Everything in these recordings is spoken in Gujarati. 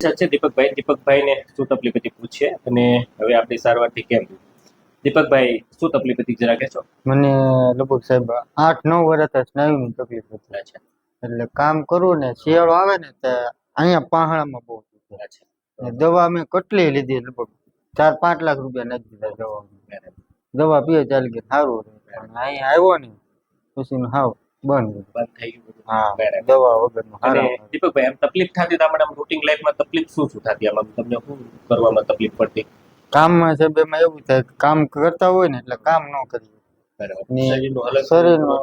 અચ્છા છે દીપકભાઈ દીપકભાઈને શું તકલીફ હતી પૂછીએ અને હવે આપણી સારવારથી કેમ? દીપકભાઈ શું તકલીફ હતી જરા કહેશો? મને લગભગ સાહેબ આઠ નવ વર્ષ સ્નાયુની તકલીફ હતી. છે એટલે કામ કરું ને શિયાળો આવે ને તો અહીંયા પહાડામાં બહુ છે દવા મેં કેટલી લીધી લગભગ ચાર પાંચ લાખ રૂપિયા નાખી દીધા દવા. દવા પીએ ચાલી ગઈ સારું અહીંયા આવ્યો ને પછી હાવ બંધ. બંધ થઈ ગયું બધું. હા બરાબર. દવા વગરનું અને દીપકભાઈ એમ તકલીફ થતી તો આપણે રૂટિંગ લાઈફમાં તકલીફ શું શું થતી? આમાં તમને શું કરવામાં તકલીફ પડતી? કામમાં છે એવું થાય કામ કરતા હોય ને એટલે કામ ન કરીએ. બરાબર. શરીરનું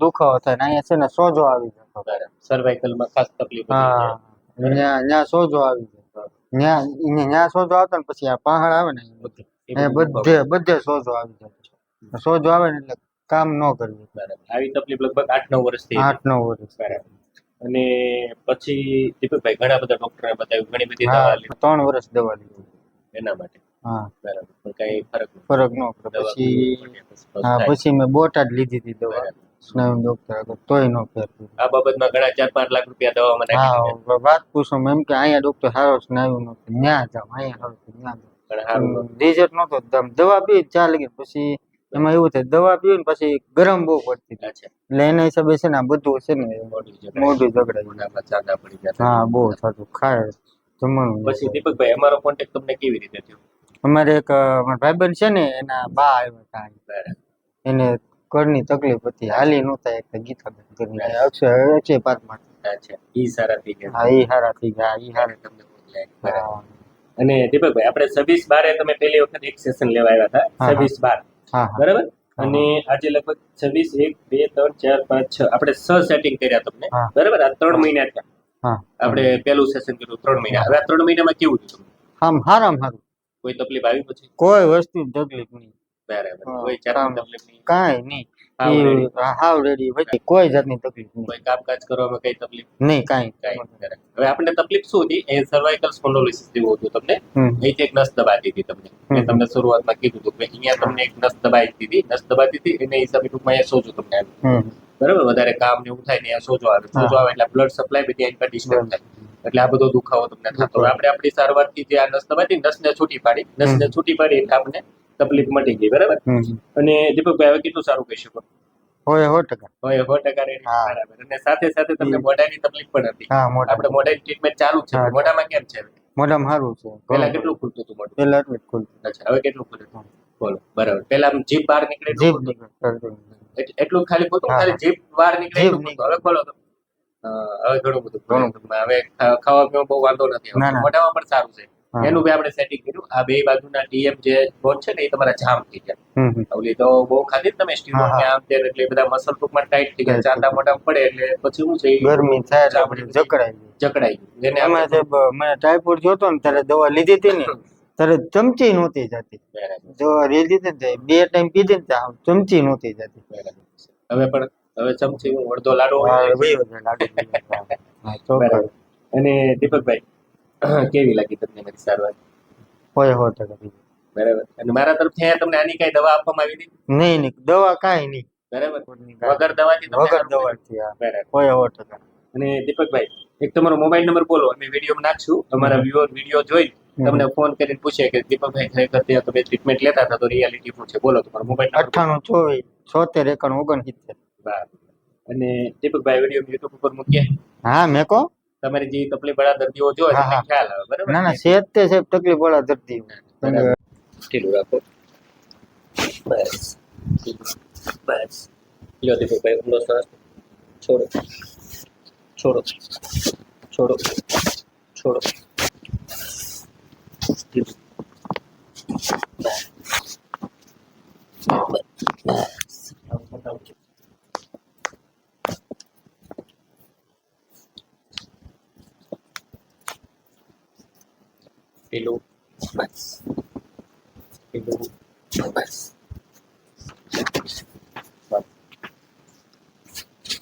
દુખાવો થાય. ને અહીંયા છે ને સોજો આવી જતો બરાબર. ખાસ તકલીફ હા ત્યાં સોજો આવી જાય. ત્યાં ત્યાં સોજો આવતો ને પછી આ પહાડ આવે ને બધું. સોજો આવી જાય. સોજો આવે ને એટલે કામ ન કર્યું બરાબર. આવી તકલીફ લગભગ આઠ નવ વર્ષથી આઠ નવ વર્ષ બરાબર. અને પછી દીપકભાઈ ઘણા બધા ડોક્ટરે બતાવ્યું ઘણી બધી દવા લીધી. ત્રણ વર્ષ દવા લીધી. એના માટે. હા. બરાબર. પણ કઈ ફરક ફરક ન દવા પછી પીવી હા પછી મેં બોટાદ લીધી હતી દવા. સ્નાયુ ડોક્ટર તોય નો ફેર આ બાબતમાં ઘણા ચાર પાંચ લાખ રૂપિયા દવામાં નાખી વાત પૂછો એમ કે અહીંયા ડોક્ટર સારો સ્નાયુ નો ત્યાં જાવ અહીંયા સારું ત્યાં જાવ. રિઝલ્ટ નતો દવા પી ચાલે ગઈ પછી એમાં એવું થાય દવા પીવું ને પછી ગરમ બહુ પડતી એટલે એના હિસાબે છે ને આ બધું છે ને મોઢું ઝઘડે ચાંદા પડી. હા બહુ થતું. ખાય જમવાનું પછી દીપકભાઈ અમારો કોન્ટેક્ટ તમને કેવી રીતે થયો? અમારે એક ભાઈબંધ છે ને એના બા આવ્યા હતા. એને કળની તકલીફ હતી. હાલી નહોતા એક ગીતાબેન કરીને અક્ષય અક્ષય પાર્કમાં. અચ્છા. ઈ સારા થઈ ગયા. હા ઈ સારા થઈ ગયા. ઈ હારા તમને. બરાબર. અને દીપકભાઈ આપણે છવ્વીસ બારે તમે પહેલી વખત એક સેશન લેવા આવ્યા હતા. છવ્વીસ બાર. બરાબર? અને આજે લગભગ છવ્વીસ એક બે ત્રણ ચાર પાંચ છ આપણે છ સેટિંગ કર્યા તમને. બરાબર? આ ત્રણ મહિના થયા. આપણે પહેલું સેશન કર્યું ત્રણ મહિના. હવે આ ત્રણ મહિનામાં કેવું થયું આમ હારામ હારું. કોઈ તકલીફ આવી પછી? કોઈ વસ્તુ તકલીફ નહીં. બરાબર. કોઈ ચાર તકલીફ નહીં. કાંઈ નહીં. હાવ રેડી પછી કોઈ જાતની તકલીફ નહીં. કોઈ કામકાજ કરવામાં કઈ તકલીફ? નહીં કાંઈ કાંઈ હવે આપણને તકલીફ શું હતી? એ સર્વાઇકલ સ્પોન્ડોલિસિસ જેવું હતું તમને. અહીંથી એક નસ દબાતી તમને. મેં તમને શરૂઆતમાં કીધું હતું કે અહીંયા તમને એક નસ દબાઈ હતી નસ દબાતી હતી એને હિસાબે ટૂંકમાં અહીંયા સોજો તમને આવ્યું બરાબર? વધારે કામ ને એવું થાય ને અહીંયા સોજો આવે. સોજો આવે એટલે બ્લડ સપ્લાય બધી અહીં ડિસ્ટર્બ થાય. એટલે આ બધો દુખાવો તમને થતો. આપણે આપણી સારવારથી જે આ નસ દબાતી નસને છૂટી પાડી. નસને છૂટી પાડી એટલે આપણને તકલીફ મટી ગઈ બરાબર? અને દીપકભાઈ હવે કેટલું સારું કહી શકો હોય સો ટકા. હોય સો ટકા ready. બરાબર. અને સાથે સાથે તમને મોઢાની તકલીફ પણ હતી. આપણે મોઢાની ટ્રીટમેન્ટ ચાલુ છે. મોઢામાં કેમ છે મોઢામાં સારું છે. પહેલા કેટલું ખુલતું હતું મોઢું? પેલા એટલું ખુલતું. અચ્છા હવે કેટલું ખુલે બોલો બરાબર. પહેલા જીભ બહાર નીકળે જીભ એટલું ખાલી ખોટું? ખાલી. જીભ બહાર નીકળે હવે ખોલો તો. હવે ઘણું બધું ઘણું હવે ખાવા પીવા બહુ વાંધો નથી. મોઢામાં પણ સારું છે. એનું બી આપણે સેટિંગ કર્યું. આ બે બાજુના ડીએમ જે બોન છે ને એ તમારા જામ થઈ ગયા. ઓલી તો બહુ ખાધી તમે સ્ટીરોઈડ આમ તે એટલે બધા મસલ ટૂંકમાં ટાઈટ થઈ ગયા ચાંદા મોટા પડે એટલે પછી શું છે ગરમી થાય આપણે જકડાઈ જકડાઈ જેને એમાં જે મને ટાઈફોઈડ જોતો ને ત્યારે દવા લીધી હતી ને ત્યારે ચમચી નહોતી જતી. જો લીધી હતી બે ટાઈમ પીધી ને ચમચી નહોતી જતી. હવે પણ હવે ચમચી હું અડધો લાડો અને દીપકભાઈ કેવી લાગી તમને મારી સારવાર? હોય હોય ટકા બરાબર. અને મારા તરફથી તમને આની કઈ દવા આપવામાં આવી હતી? નહીં નહીં દવા કાંઈ નહીં. બરાબર. વગર દવાથી વગર દવાથી હોય હોય ટકા અને દીપકભાઈ એક તમારો મોબાઈલ નંબર બોલો અમે વીડિયો નાખશું. અમારા વ્યુઅર વીડિયો જોઈ તમને ફોન કરીને પૂછે કે દીપકભાઈ ખરેખર ત્યાં તમે ટ્રીટમેન્ટ લેતા હતા તો રિયાલિટી શું છે? બોલો તમારો મોબાઈલ નંબર અઠ્ઠાણું ચોવીસ છોતેર એકાણું ઓગણસિત્તેર. અને દીપકભાઈ વીડિયો યુટ્યુબ ઉપર મૂકીએ. હા મેં કહો. તમારી જે તકલીફ વાળા દર્દીઓ જો તમને ખ્યાલ આવે બરાબર? ના ના સેજ તે સાહેબ તકલીફ વાળા દર્દી. ઢીલું રાખો? બસ. બસ. લ્યો દીપકભાઈ ઊંડો શ્વાસ. છોડો. છોડો. છોડો. છોડો. બસ. બસ. આમ પતાવજો. ઢીલું. બસ ઢીલું. બસ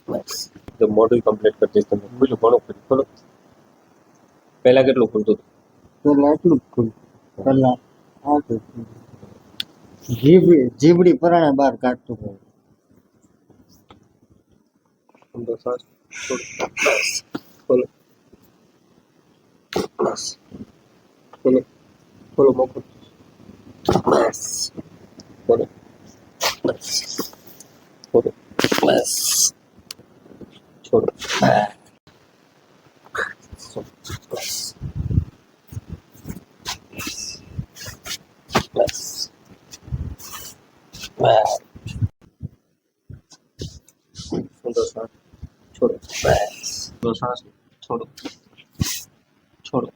બસ તો મોઢું કમ્પ્લીટ કરી દઈશ તમે ખુલ્લું ઘણું ખુલ્લું ખોલો પહેલા કેટલું ખુલતું હતું પેલા એટલું જ ખુલ્લું પેલા આટલું જીબડી જીબડી પરાણે બહાર કાઢતું હોય ઊંડો શ્વાસ છોડો. બસ ખોલો બસ બસ ખોલો ખોલો મોકો બસ ખોલો બસ ખોલો બસ છોડો બસ બસ બસ ઊંડો શ્વાસ છોડો બસ ઊંડો શ્વાસ છોડો છોડો